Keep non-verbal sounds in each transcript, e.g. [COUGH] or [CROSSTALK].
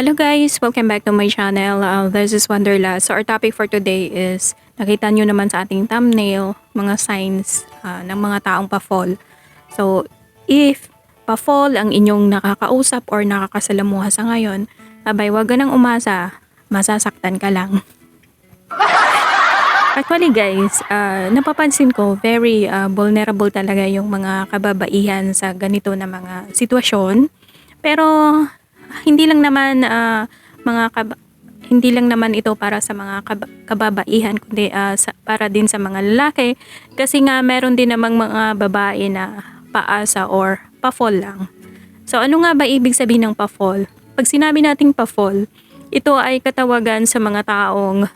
Hello guys! Welcome back to my channel. Uh, this is Wonderla. So our topic for today is, nakita nyo naman sa ating thumbnail, mga signs uh, ng mga taong pa-fall. So if pa-fall ang inyong nakakausap or nakakasalamuha sa ngayon, abay wag ka umasa, masasaktan ka lang. [LAUGHS] Actually guys, uh, napapansin ko very uh, vulnerable talaga yung mga kababaihan sa ganito na mga sitwasyon. Pero hindi lang naman ah, mga kab- hindi lang naman ito para sa mga kab- kababaihan kundi ah, sa- para din sa mga lalaki kasi nga meron din namang mga babae na paasa or pa-fall lang. So ano nga ba ibig sabihin ng pa-fall? Pag sinabi nating pa-fall, ito ay katawagan sa mga taong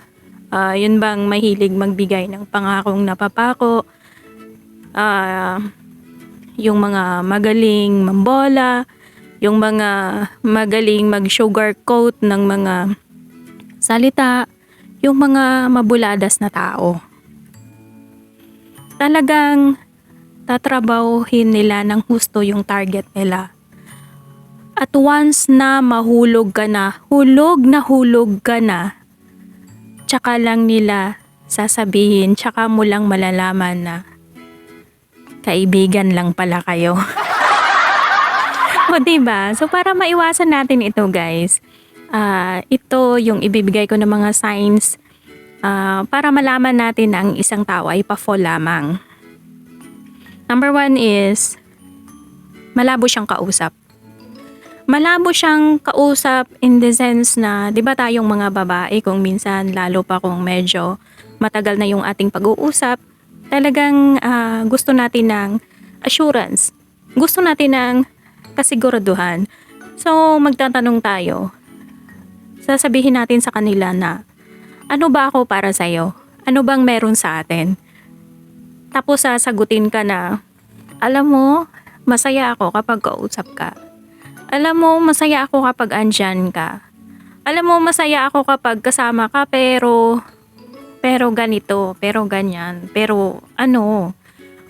ah, yun bang mahilig magbigay ng pangakong napapako, ah, yung mga magaling mambola, yung mga magaling mag-sugarcoat ng mga salita, yung mga mabuladas na tao. Talagang tatrabahuhin nila ng husto yung target nila. At once na mahulog ka na, hulog na hulog ka na, tsaka lang nila sasabihin, tsaka mo lang malalaman na kaibigan lang pala kayo. [LAUGHS] o, [LAUGHS] diba? So, para maiwasan natin ito, guys, ah, ito yung ibibigay ko ng mga signs ah, para malaman natin na ang isang tao ay pa-fall lamang. Number one is, malabo siyang kausap. Malabo siyang kausap in the sense na, di ba tayong mga babae, kung minsan, lalo pa kung medyo matagal na yung ating pag-uusap, talagang ah, gusto natin ng assurance. Gusto natin ng kasiguraduhan. So, magtatanong tayo. Sasabihin natin sa kanila na, ano ba ako para sa'yo? Ano bang meron sa atin? Tapos sasagutin ka na, alam mo, masaya ako kapag kausap ka. Alam mo, masaya ako kapag andyan ka. Alam mo, masaya ako kapag kasama ka pero, pero ganito, pero ganyan, pero ano,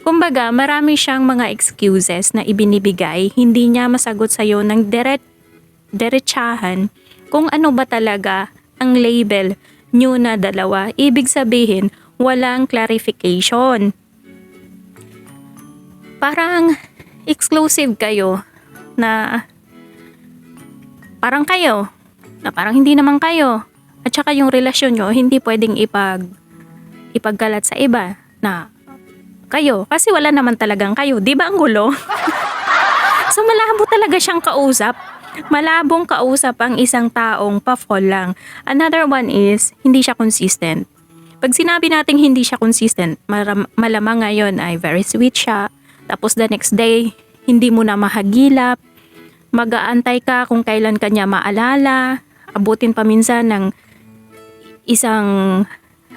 Kumbaga, marami siyang mga excuses na ibinibigay, hindi niya masagot sa'yo ng direct, diretsahan kung ano ba talaga ang label nyo na dalawa. Ibig sabihin, walang clarification. Parang exclusive kayo na parang kayo, na parang hindi naman kayo. At saka yung relasyon nyo, hindi pwedeng ipag, ipagkalat sa iba na kayo kasi wala naman talagang kayo. Di ba ang gulo? [LAUGHS] so malabo talaga siyang kausap. Malabong kausap ang isang taong pa-fall lang. Another one is, hindi siya consistent. Pag sinabi nating hindi siya consistent, malamang ngayon ay very sweet siya. Tapos the next day, hindi mo na mahagilap. Mag-aantay ka kung kailan kanya maalala. Abutin pa minsan ng isang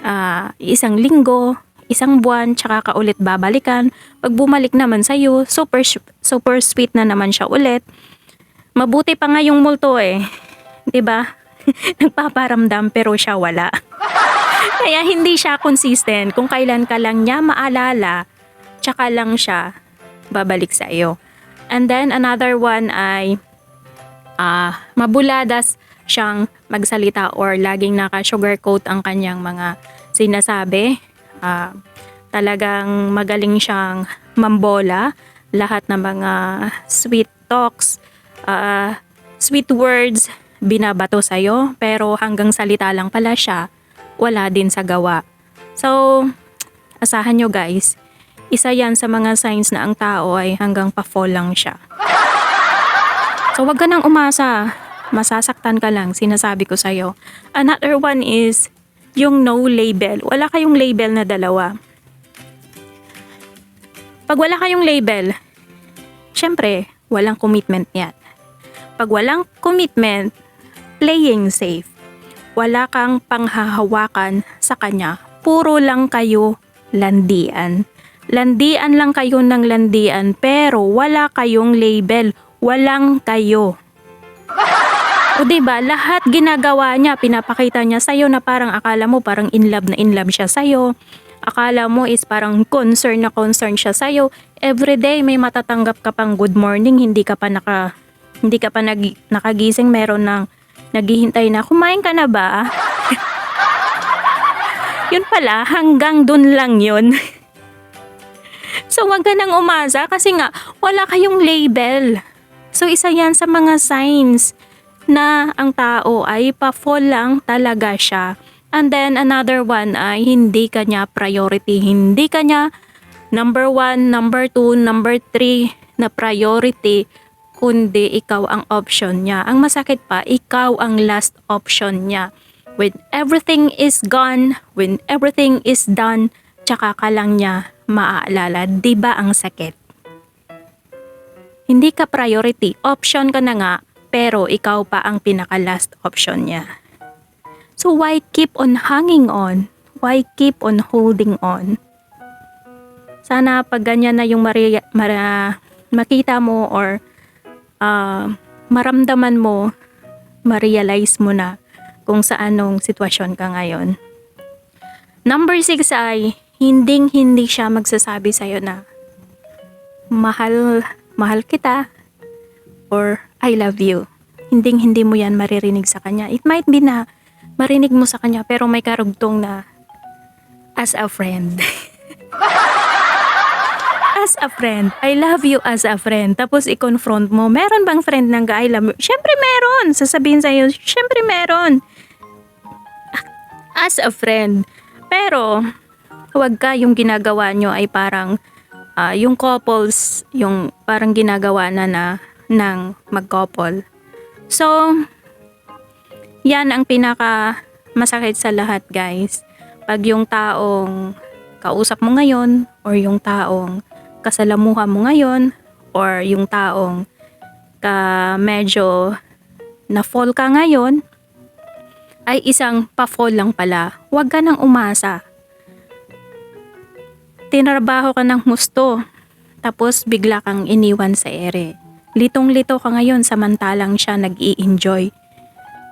ah, isang linggo, isang buwan, tsaka ka ulit babalikan. Pag bumalik naman sa'yo, super, super sweet na naman siya ulit. Mabuti pa nga yung multo eh. 'Di ba? [LAUGHS] Nagpaparamdam pero siya wala. [LAUGHS] Kaya hindi siya consistent kung kailan ka lang niya maalala, tsaka lang siya babalik sa iyo. And then another one ay ah mabuladas siyang magsalita or laging naka-sugarcoat ang kanyang mga sinasabi. Ah, talagang magaling siyang mambola lahat ng mga sweet talks, ah, sweet words binabato sa'yo pero hanggang salita lang pala siya, wala din sa gawa. So, asahan nyo guys, isa yan sa mga signs na ang tao ay hanggang pa-fall lang siya. So, wag ka nang umasa. Masasaktan ka lang, sinasabi ko sa'yo. Another one is yung no label. Wala kayong label na dalawa. Pag wala kayong label, syempre, walang commitment yan. Pag walang commitment, playing safe. Wala kang panghahawakan sa kanya. Puro lang kayo landian. Landian lang kayo ng landian pero wala kayong label. Walang kayo. O diba, lahat ginagawa niya, pinapakita niya sa'yo na parang akala mo parang in love na in love siya sa'yo. Akala mo is parang concern na concern siya sa'yo. Everyday may matatanggap ka pang good morning, hindi ka pa naka hindi ka pa nag, nakagising, meron ng naghihintay na, kumain ka na ba? [LAUGHS] yun pala, hanggang dun lang yun. [LAUGHS] so wag ka nang umasa kasi nga wala kayong label. So isa yan sa mga signs na ang tao ay pa-fall lang talaga siya. And then another one ay hindi kanya priority. Hindi kanya number one, number two, number three na priority kundi ikaw ang option niya. Ang masakit pa, ikaw ang last option niya. When everything is gone, when everything is done, tsaka ka lang niya maaalala. Ba ang sakit? Hindi ka priority. Option ka na nga, pero ikaw pa ang pinaka-last option niya. So why keep on hanging on? Why keep on holding on? Sana pag ganyan na yung mari- mara- makita mo or ah, maramdaman mo, ma-realize mo na kung sa anong sitwasyon ka ngayon. Number six ay, hinding hindi siya magsasabi sa'yo na mahal, mahal kita or I love you. Hinding hindi mo yan maririnig sa kanya. It might be na marinig mo sa kanya pero may karugtong na as a friend. [LAUGHS] as a friend. I love you as a friend. Tapos i-confront mo, meron bang friend ng I love you? Siyempre meron. Sasabihin sa'yo, siyempre meron. As a friend. Pero, huwag ka yung ginagawa nyo ay parang ah, yung couples, yung parang ginagawa na na ng mag-couple. So, yan ang pinaka masakit sa lahat guys. Pag yung taong kausap mo ngayon or yung taong kasalamuha mo ngayon or yung taong ka medyo na fall ka ngayon ay isang pa-fall lang pala. Huwag ka nang umasa. Tinrabaho ka ng husto tapos bigla kang iniwan sa ere. Litong-lito ka ngayon samantalang siya nag-i-enjoy.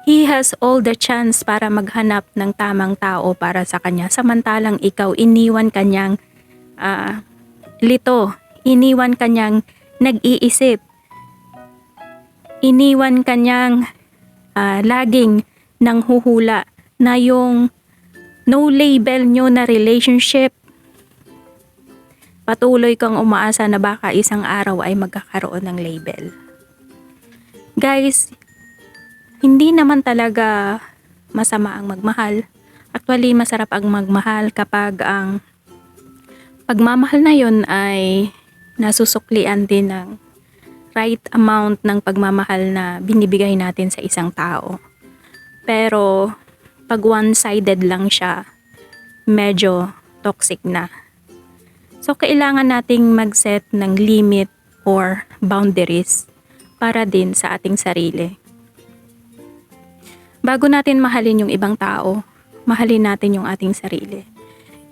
He has all the chance para maghanap ng tamang tao para sa kanya samantalang ikaw iniwan kanyang ah, lito. Iniwan kanyang nag-iisip. Iniwan kanyang ah, laging nang huhula na yung no label nyo na relationship. Patuloy kang umaasa na baka isang araw ay magkakaroon ng label. Guys, hindi naman talaga masama ang magmahal. Actually, masarap ang magmahal kapag ang pagmamahal na yon ay nasusuklian din ng right amount ng pagmamahal na binibigay natin sa isang tao. Pero pag one-sided lang siya, medyo toxic na. So kailangan nating mag-set ng limit or boundaries para din sa ating sarili. Bago natin mahalin yung ibang tao, mahalin natin yung ating sarili.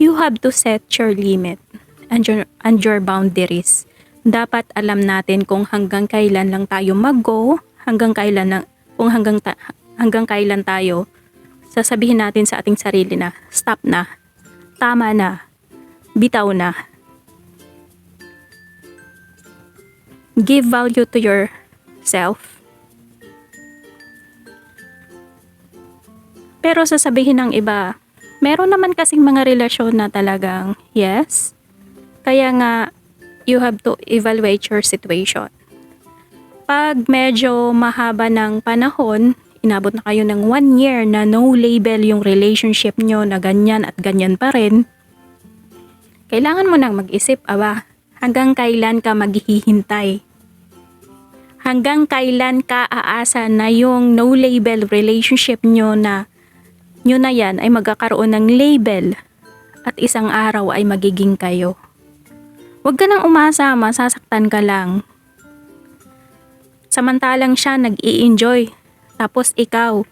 You have to set your limit and your, and your boundaries. Dapat alam natin kung hanggang kailan lang tayo mag-go, hanggang kailan na, kung hanggang, ta- hanggang kailan tayo sasabihin natin sa ating sarili na stop na, tama na, bitaw na. Give value to yourself. Pero sasabihin ng iba, meron naman kasing mga relasyon na talagang yes. Kaya nga, you have to evaluate your situation. Pag medyo mahaba ng panahon, inabot na kayo ng one year na no label yung relationship nyo na ganyan at ganyan pa rin, kailangan mo nang mag-isip, aba, hanggang kailan ka maghihintay? Hanggang kailan ka aasa na yung no label relationship nyo na nyo na yan ay magkakaroon ng label at isang araw ay magiging kayo. Huwag ka nang umasa, masasaktan ka lang. Samantalang siya nag-i-enjoy. Tapos ikaw,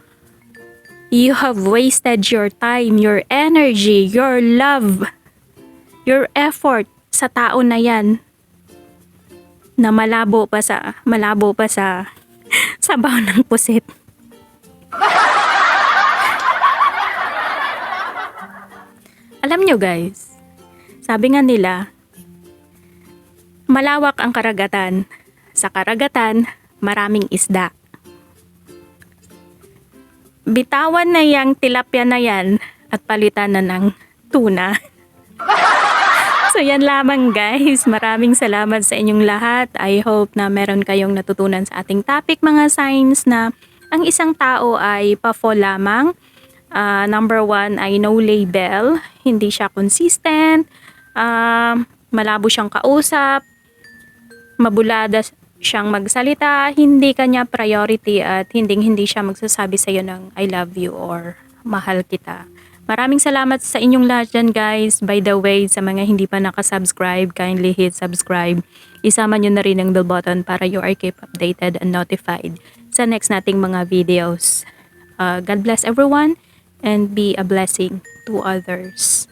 you have wasted your time, your energy, your love, your effort sa tao na yan na malabo pa sa malabo pa sa [LAUGHS] sabaw ng pusit. Alam nyo guys, sabi nga nila, malawak ang karagatan. Sa karagatan, maraming isda. bitawan na yang tilapia na yan at palitan na ng tuna. [LAUGHS] So yan lamang guys. Maraming salamat sa inyong lahat. I hope na meron kayong natutunan sa ating topic mga signs na ang isang tao ay pa-fall lamang. Ah, number one ay no label. Hindi siya consistent. Ah, malabo siyang kausap. Mabulada siyang magsalita. Hindi kanya priority at hindi hindi siya magsasabi sa iyo ng I love you or mahal kita. Maraming salamat sa inyong lahat dyan guys. By the way, sa mga hindi pa nakasubscribe, kindly hit subscribe. Isama nyo na rin ang bell button para you are kept updated and notified sa next nating mga videos. Uh, God bless everyone and be a blessing to others.